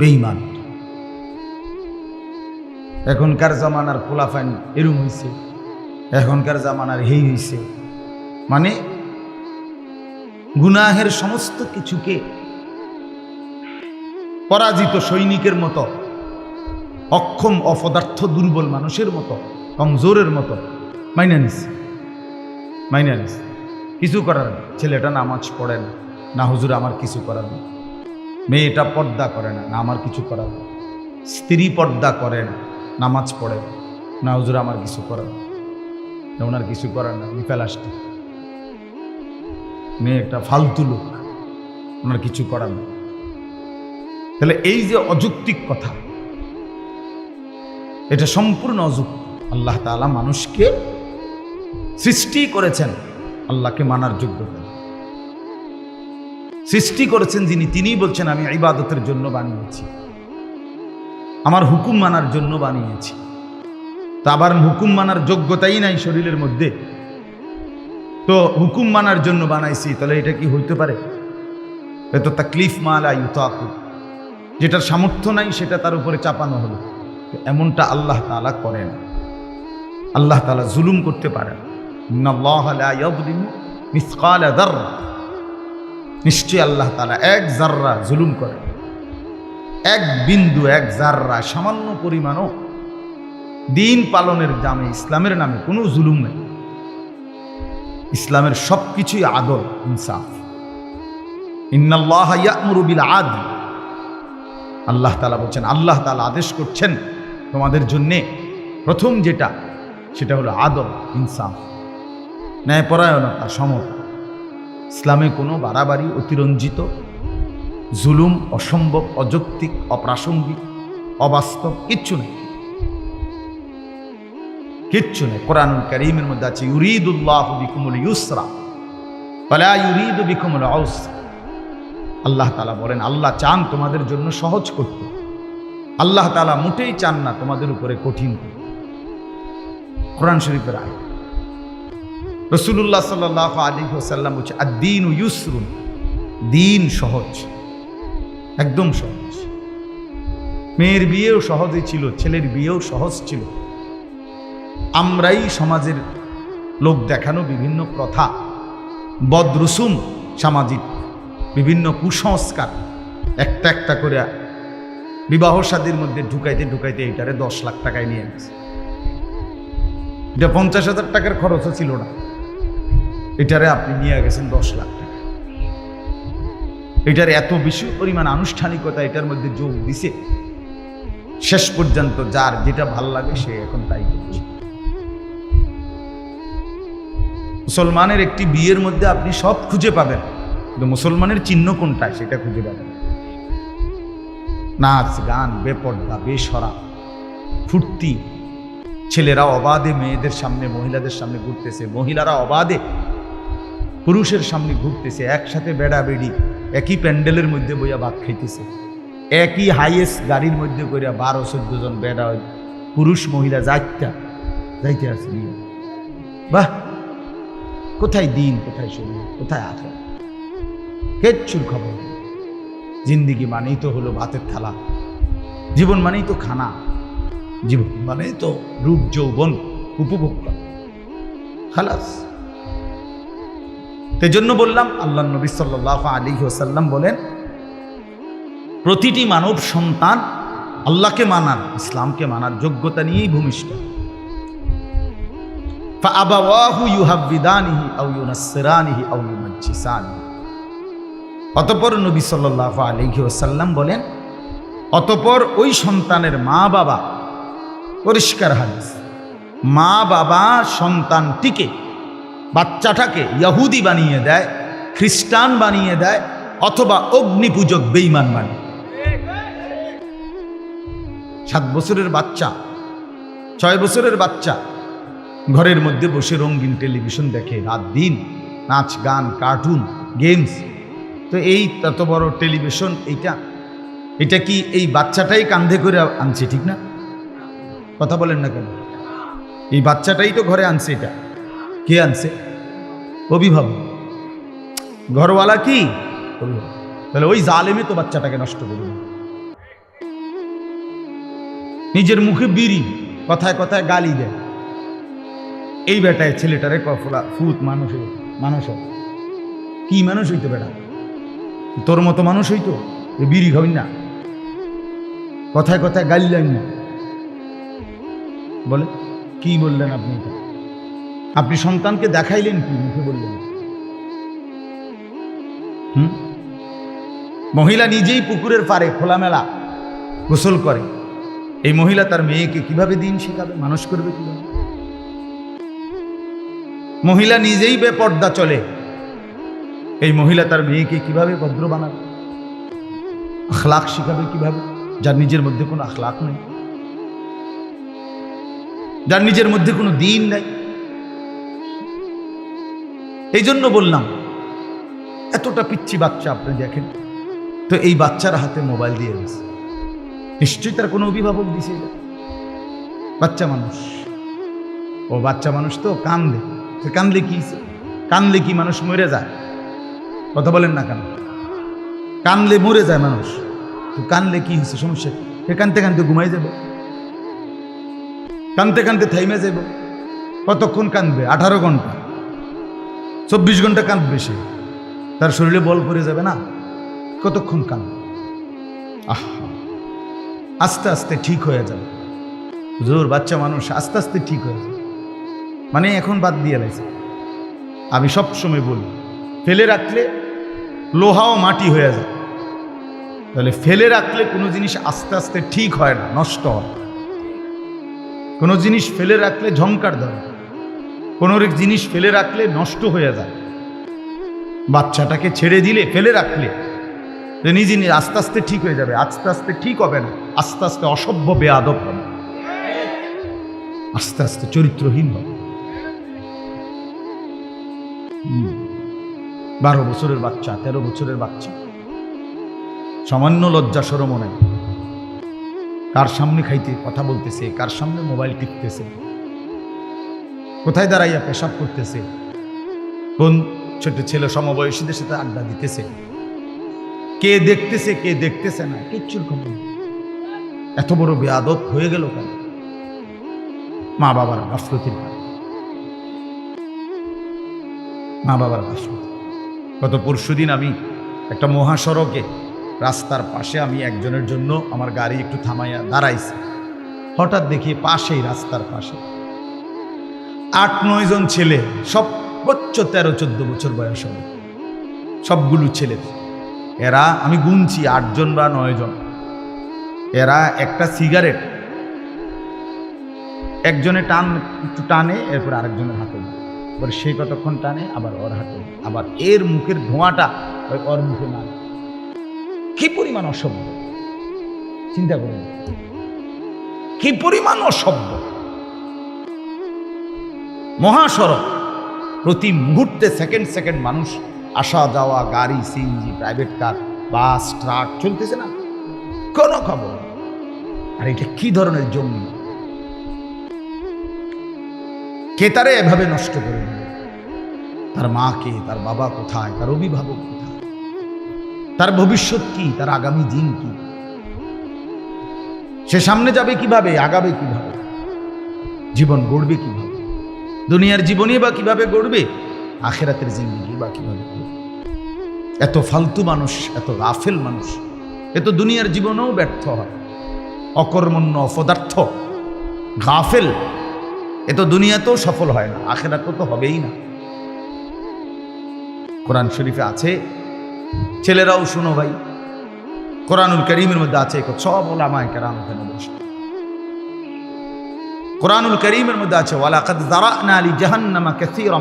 বেইমান এখনকার জামানার খোলাফাইন এরম হয়েছে এখনকার জামানার হেই হয়েছে মানে গুনাহের সমস্ত কিছুকে পরাজিত সৈনিকের মতো, অক্ষম অপদার্থ দুর্বল মানুষের মতো, কমজোরের মতো মাইনা নিস মাইনা নিস কিছু করার। ছেলেটা নামাজ পড়ে না। না, হুজুর, আমার কিছু করার নেই। মেয়েটা পর্দা করে না না আমার কিছু করার স্ত্রী পর্দা করে না নামাজ পড়ে না, না হুজুর আমার কিছু করার না, ওনার কিছু করার না উনি ফেলাসটি মেয়ে একটা ফালতু লোক ওনার কিছু করার নেই। তাহলে এই যে অযৌক্তিক কথা এটা সম্পূর্ণ অযুক্তি আল্লাহ তাআলা মানুষকে সৃষ্টি করেছেন আল্লাহকে মানার যোগ্যতা। সৃষ্টি করেছেন যিনি, তিনিই বলছেন, আমি ইবাদতের জন্য বানিয়েছি। আমার হুকুম মানার জন্য বানিয়েছি। তা আবার হুকুম মানার যোগ্যতাই নাই শরীরের মধ্যে। তো হুকুম মানার জন্য বানাইছি, তাহলে এটা কি হইতে পারে? এ তো তাকলিফ মালা ইউতাকু। যেটার সামর্থ্য নাই, সেটা তার উপরে চাপানো হলো। এমনটা আল্লাহ তাআলা করেন। আল্লাহ তাআলা জুলুম করতে পারেন। ইয়াযলিমু মিসকালা নিশ্চয়ই আল্লাহ তালা এক জাররা জুলুম করে। এক বিন্দু, এক জাররা সামান্য পরিমাণও দিন পালনের নামে, ইসলামের নামে কোনো জুলুম নেই। ইসলামের সব কিছুই আদল ইনসাফ। ইন্নাল্লাহ আদল। আল্লাহ তালা বলছেন, আল্লাহ তালা আদেশ করছেন তোমাদের জন্যে প্রথম যেটা, সেটা হলো আদল ইনসাফ। ন্যায়পরায়ণতা, সমতা। ইসলামে কোনো বাড়াবাড়ি অতিরঞ্জিত, জুলুম, অসম্ভব, অযৌক্তিক, অপ্রাসঙ্গিক, অবাস্তব, কিচ্ছু নেই। কিচ্ছু নেই। কোরআনুল করিমের মধ্যে আছে, ইউরিদুল্লাহ বিকুমুল ইউসরা পালা ইউরিদু বিকুমুল আউসরা। আল্লাহ তালা বলেন, আল্লাহ চান তোমাদের জন্য সহজ করতে। আল্লাহ তালা মোটেই চান না তোমাদের উপরে কঠিন করতে। কোরআন শরীফের আয় রসুল্লাহ সাল্লাহ আলী সাল্লাম বলছে আর দিন ইউসরুন। দিন সহজ, একদম সহজ। মেয়ের বিয়েও সহজই ছিল, ছেলের বিয়েও সহজ ছিল। আমরাই সমাজের লোক দেখানো বিভিন্ন প্রথা, বদরসুম সামাজিক বিভিন্ন কুসংস্কার, একটা একটা করে বিবাহ সাদীর মধ্যে ঢুকাইতে ঢুকাইতে এটারে দশ লাখ টাকায় নিয়ে গেছে। এটা পঞ্চাশ হাজার টাকার খরচও ছিল না। এটারে আপনি নিয়ে গেছেন দশ লাখ টাকা। এটার এত বেশি পরিমাণ আনুষ্ঠানিকতা এটার মধ্যে যোগ দিছে, শেষ পর্যন্ত যার যেটা ভালো লাগে সে এখন তাই করছে। মুসলমানের একটি বিয়ের মধ্যে আপনি সব খুঁজে পাবেন, কিন্তু মুসলমানের চিহ্ন কোনটা সেটা খুঁজে পাবেন নাচ, গান, বেপর্দা, বেসরা, ফুর্তি, ছেলেরা অবাধে মেয়েদের সামনে, মহিলাদের সামনে ঘুরতেছে, মহিলারা অবাধে পুরুষের সামনে ঘুরতেছে, একসাথে বেড়া বেড়ি, একই প্যান্ডেলের মধ্যে বইয়া ভাত খাইতেছে। একই হাইয়েস্ট গাড়ির মধ্যে করিয়া বারো, চোদ্দ জন বেড়া, পুরুষ, মহিলা যাইতা যাইতে আছে বাহ! কোথায় দিন, কোথায় শরীর, কোথায় আখের কিচ্ছুর খবর। জিন্দিগি মানেই তো হলো ভাতের থালা। জীবন মানেই তো খানা। জীবন মানেই তো রূপ যৌবন উপভোগ করা খালাস। সেই বললাম, আল্লাহ নবী সাল্লাহ আলী ওসাল্লাম বলেন, প্রতিটি মানব সন্তান আল্লাহকে মানার, ইসলামকে মানার যোগ্যতা নিয়েই ভূমিষ্ঠ। অতপর নবী সাল্লাহ আলহি ওসাল্লাম বলেন, অতপর ওই সন্তানের মা বাবা পরিষ্কার হাদিস মা বাবা সন্তানটিকে বাচ্চাটাকে ইয়াহুদি বানিয়ে দেয়, খ্রিস্টান বানিয়ে দেয়, অথবা অগ্নিপূজক বেইমান বানিয়ে সাত বছরের বাচ্চা, ছয় বছরের বাচ্চা, ঘরের মধ্যে বসে রঙিন টেলিভিশন দেখে, রাত দিন নাচ, গান, কার্টুন, গেমস। তো এই তত বড় টেলিভিশন, এইটা, এটা কি এই বাচ্চাটাই কান্ধে করে আনছে, ঠিক না? কথা বলেন না কেন? এই বাচ্চাটাই তো ঘরে আনছে এটা। কে আনছে? অভিভাবক। ঘরওয়ালা কি? তাহলে ওই জালেমে তো বাচ্চাটাকে নষ্ট করবে নিজের মুখে বিড়ি, কথায় কথায় গালি দেয়। এই বেটায় ছেলেটারে কফলা ফুত মানুষ মানুষ। কি মানুষ হইতো বেটা? তোর মতো মানুষ হইতো? বিড়ি খাবি না। কথায় কথায় গালি লাইন না। বলে, কি বললেন আপনি? আপনি সন্তানকে দেখাইলেন কি? মুখে বললেন। হুম? মহিলা নিজেই পুকুরের পারে খোলামেলা গোসল করে। এই মহিলা তার মেয়েকে কীভাবে দিন শেখাবে? মানুষ করবে কীভাবে? মহিলা নিজেই বেপর্দা চলে। এই মহিলা তার মেয়েকে কীভাবে ভদ্র বানাবে? আখলাক শিখাবে কীভাবে? যার নিজের মধ্যে কোনো আখলাক নেই। যার নিজের মধ্যে কোনো দিন নেই। এই জন্য বললাম, এতটা পিচ্ছি বাচ্চা আপনি দেখেন। তো এই বাচ্চার হাতে মোবাইল দিয়ে দিয়েছে নিশ্চয়ই তার কোনো অভিভাবক দিছে বাচ্চা মানুষ। ও বাচ্চা মানুষ তো কান্দে। সে কান্দলে কি? কান্দলে কি মানুষ মরে যায়? কথা বলেন না কেন? কানলে মরে যায় মানুষ। তো কানলে কি হয়েছে সমস্যা? সে কানতে কানতে ঘুমাই যাবে। কানতে কানতে থাইমে যাব। কতক্ষণ কাঁদবে? আঠারো ঘণ্টা। চব্বিশ ঘণ্টা কাঁদবে সে তার শরীরে বল পড়ে যাবে না? কতক্ষণ কাঁদবে আহ, আস্তে আস্তে ঠিক হয়ে যাবে। জোর বাচ্চা মানুষ, আস্তে আস্তে ঠিক হয়ে যাবে। মানে এখন বাদ দিয়ে লাইছে। আমি সব সময় বলি, ফেলে রাখলে লোহাও মাটি হয়ে যায়। তাহলে ফেলে রাখলে কোনো জিনিস আস্তে আস্তে ঠিক হয় না, নষ্ট হয়। কোনো জিনিস ফেলে রাখলে ঝংকার ধরে। কোনো জিনিস ফেলে রাখলে নষ্ট হয়ে যায়। বাচ্চাটাকে ছেড়ে দিলে, ফেলে রাখলে নিজে নিজে আস্তে আস্তে ঠিক হয়ে যাবে, আস্তে আস্তে ঠিক হবে না, আস্তে আস্তে অসভ্য বেআদব হবে। আস্তে আস্তে চরিত্রহীন হবে। বারো বছরের বাচ্চা, তেরো বছরের বাচ্চা। সামান্য লজ্জা সরম নেই কার সামনে খাইতে কথা বলতেছে, কার সামনে মোবাইল টিপতেছে। কোথায় দাঁড়াইয়া পেশাব করতেছে? কোন ছোট ছেলে সমবয়সীদের সাথে আড্ডা দিতেছে? কে দেখতেছে কে দেখতেছে না, কিচ্ছুর খবর এত বড় বেয়াদত হয়ে গেল কেন? মা বাবার গাফলতির মা বাবার গাফলতি। গত পরশুদিন আমি একটা মহাসড়কে রাস্তার পাশে আমি একজনের জন্য আমার গাড়ি একটু থামাইয়া দাঁড়াইছি। হঠাৎ দেখি পাশেই রাস্তার পাশে আট নয় জন ছেলে সর্বোচ্চ তেরো চোদ্দ বছর বয়স হবে। সবগুলো ছেলে। এরা, আমি গুনছি, আটজন বা নয়জন। এরা একটা সিগারেট। একজনে টান, একটু টানে, এরপর আরেকজনের হাতে। এবার সেই কতক্ষণ টানে, আবার ওর হাতে আবার এর মুখের ধোঁয়াটা ওই ওর মুখে না কি পরিমাণ অসভ্য। চিন্তা করুন। কি পরিমাণ অসভ্য। মহাসড়ক। প্রতি মুহূর্তে সেকেন্ড সেকেন্ড মানুষ আসা যাওয়া, গাড়ি CNG private car bus truck চলতেছে না। কোনো খবর আর এটা কি ধরনের জমি? কে তারে এভাবে নষ্ট করে দিল? তার মা কে? তার বাবা কোথায়? তার অভিভাবক কোথায়? তার ভবিষ্যৎ কি? তার আগামী দিন কি? সে সামনে যাবে কীভাবে? আগাবে কীভাবে? জীবন গড়বে কীভাবে? দুনিয়ার জীবনই বা কীভাবে গড়বে? আখেরাতের জিন্দগি বা কীভাবে? এত ফালতু মানুষ, এত গাফেল মানুষ, এত দুনিয়ার জীবনেও ব্যর্থ হয়। অকর্মণ্য, অপদার্থ, গাফেল, এ তো দুনিয়াতেও সফল হয় না, আখেরাতেও তো হবেই না। কোরআন শরীফে আছে, ছেলেরাও শুনো ভাই, কোরআনুল করিমের মধ্যে আছে, সব ওলামায় কেরাম ওখানে বসে। কোরআনুল করিমের মধ্যে আছে, ওয়ালাকাদ যারানা লি জাহান্নামা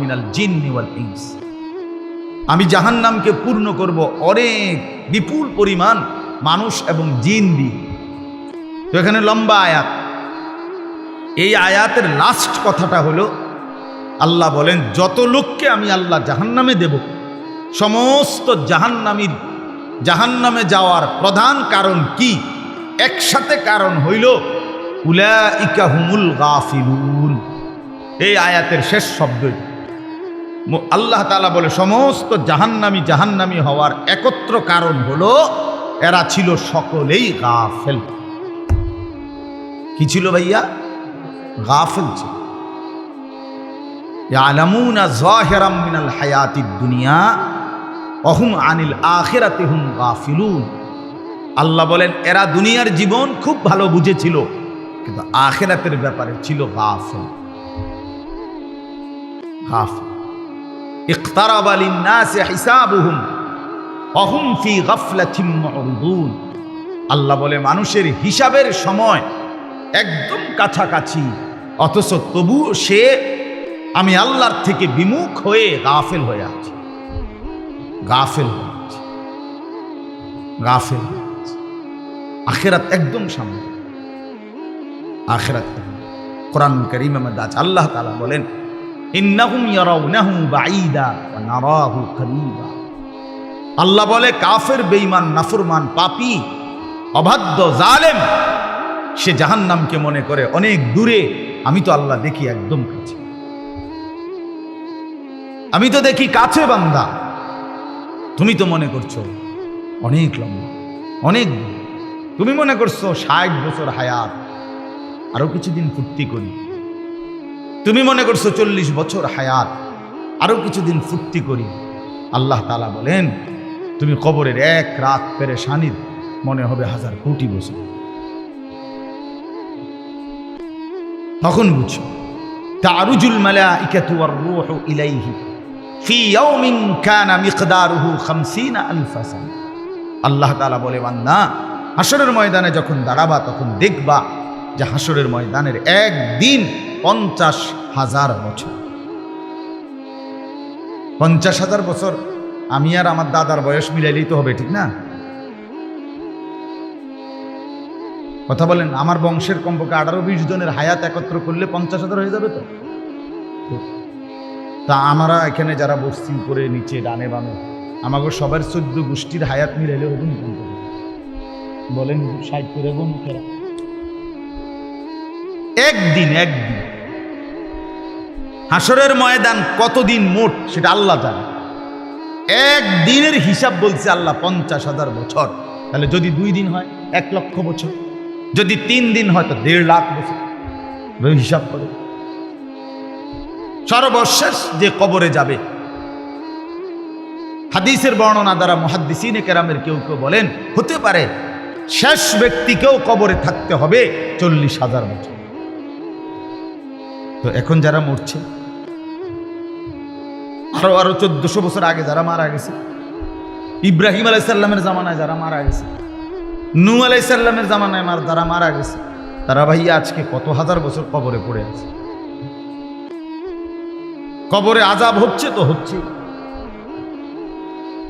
মিনাল আমি জাহান্নামকে পূর্ণ করব অনেক বিপুল পরিমাণ মানুষ এবং জিন দিয়ে। তো এখানে লম্বা আয়াত। এই আয়াতের লাস্ট কথাটা হলো, আল্লাহ বলেন, যত লোককে আমি আল্লাহ জাহান্নামে দেব, সমস্ত জাহান্নামীর জাহান্নামে যাওয়ার প্রধান কারণ কি? একসাথে কারণ হইল গাফিলুন। এই আয়াতের শেষ শব্দ আল্লাহ তালা বলে, সমস্ত জাহান্নামী জাহান্নামী হওয়ার একত্র কারণ হলো, এরা ছিল সকলেই গাফেল। কি ছিল ভাইয়া? গাফিল ছিল। মিনাল হায়াতিদ দুনিয়া আনিল গাফিলুন। আল্লাহ বলেন, এরা দুনিয়ার জীবন খুব ভালো বুঝেছিল। কিন্তু আখেরাতের ব্যাপারে ছিল গাফিল। গাফিল। ইকতারাবা লিন-নাসি হিসাবুহুম অহুম ফি গাফলাতিম মুরদুন। আল্লাহ বলে, মানুষের হিসাবের সময় একদম কাছাকাছি, অথচ তবু সে, আমি আল্লাহর থেকে বিমুখ হয়ে গাফেল হয়ে আছি। গাফেল হয়ে আছে। গাফেল আখেরাত একদম সামনে। আখেরাত কোরআন করিম আছে, আল্লাহ তালা বলেন আল্লাহ বলে, কাফের, বেঈমান, নাফরমান, পাপী, অবাধ্য, জালেম, সে জাহান্নামকে মনে করে অনেক দূরে, আমি তো আল্লাহ দেখি একদম কাছে। আমি তো দেখি কাছে বান্দা। তুমি তো মনে করছ অনেক লম্বা, অনেক তুমি মনে করছ ষাট বছর হায়াত। আরও কিছুদিন ফুর্তি করি। তুমি মনে করছ চল্লিশ বছর হায়াত, আরও কিছুদিন ফুর্তি করি। আল্লাহ তালা বলেন, তুমি কবরের এক রাত পেরেশানির, মনে হবে হাজার কোটি বছর। তখন বুঝো তারুজুল মালাইকাতু ওয়ার রূহু ইলাইহি, ফি ইয়াউমিন কানা মিকদারুহু 50 আলফ সানা। আল্লাহ তাআলা বলে, বান্দা হাসরের ময়দানে যখন দাঁড়াবা, তখন দেখবা যে হাসরের ময়দানের একদিন পঞ্চাশ হাজার বছর। পঞ্চাশ হাজার বছর আমি আর আমার দাদার বয়স মিলাইলেই তো হবে, ঠিক না? কথা বলেন, আমার বংশের কমপক্ষে আঠারো বিশ জনের হায়াত একত্র করলে পঞ্চাশ হাজার হয়ে যাবে তো? তা আমরা এখানে যারা বস্তি করে নিচে ডানে বামে আমাকে সবার চোদ্দ গোষ্ঠীর হায়াত মিলাইলে হবে না বলেন, ষাট করে কেরা? একদিন একদিন। হাসরের ময়দান কতদিন মোট সেটা আল্লাহ জানে। একদিনের হিসাব বলছে আল্লাহ পঞ্চাশ হাজার বছর। তাহলে যদি দুই দিন হয়, এক লক্ষ বছর। যদি তিন দিন হয়, তো দেড় লাখ বছর। হিসাব করে। সর্বশেষ যে কবরে যাবে। হাদিসের বর্ণনা দ্বারা মহাদ্দিসিনে কেরামের কেউ কেউ বলেন, হতে পারে শেষ ব্যক্তিকেও কবরে থাকতে হবে চল্লিশ হাজার বছর। তো এখন যারা মরছে, আরও আরও চোদ্দশো বছর আগে যারা মারা গেছে, ইব্রাহিম আলাইসাল্লামের জামানায় যারা মারা গেছে নু আলাইসাল্লামের জামানায় মার যারা মারা গেছে, তারা ভাইয়া আজকে কত হাজার বছর কবরে পড়ে আছে। কবরে আজাব হচ্ছে তো হচ্ছে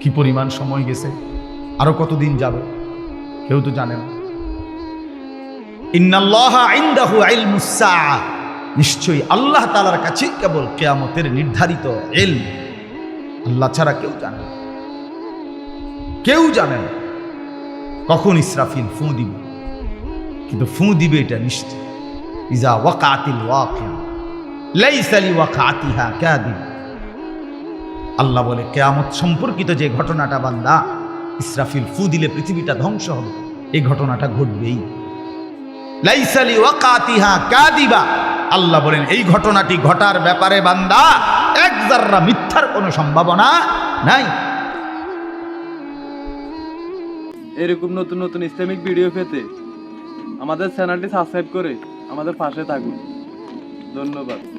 কি পরিমাণ সময় গেছে, আরও কতদিন যাবে, কেউ তো জানে না। ইন্নাল্লাহা ইনদাহু ইলমুস সাআ নিশ্চয়ই আল্লাহ তালার কাছে কেবল কেয়ামতের নির্ধারিত এল আল্লাহ ছাড়া কেউ জানে কেউ জানে না কখন ইসরাফিল ফু দিবে। কিন্তু ফু দিবে এটা নিশ্চিত ইজা ওয়াকাতিল ওয়াকিয়া লাইসালি ওয়াকাতিহা কাদিব আল্লাহ বলে, কেয়ামত সম্পর্কিত যে ঘটনাটা বান্দা, ইসরাফিল ফু দিলে পৃথিবীটা ধ্বংস হবে। এই ঘটনাটা ঘটবেই। লাইসালি ওয়াকাতিহা কাদিবা। আল্লাহ বলেন, এই ঘটনাটি ঘটার ব্যাপারে বান্দা এক জাররা মিথ্যার কোনো সম্ভাবনা নাই। এরকম নতুন নতুন ইসলামিক ভিডিও পেতে আমাদের চ্যানেলটি সাবস্ক্রাইব করে আমাদের পাশে থাকুন। ধন্যবাদ।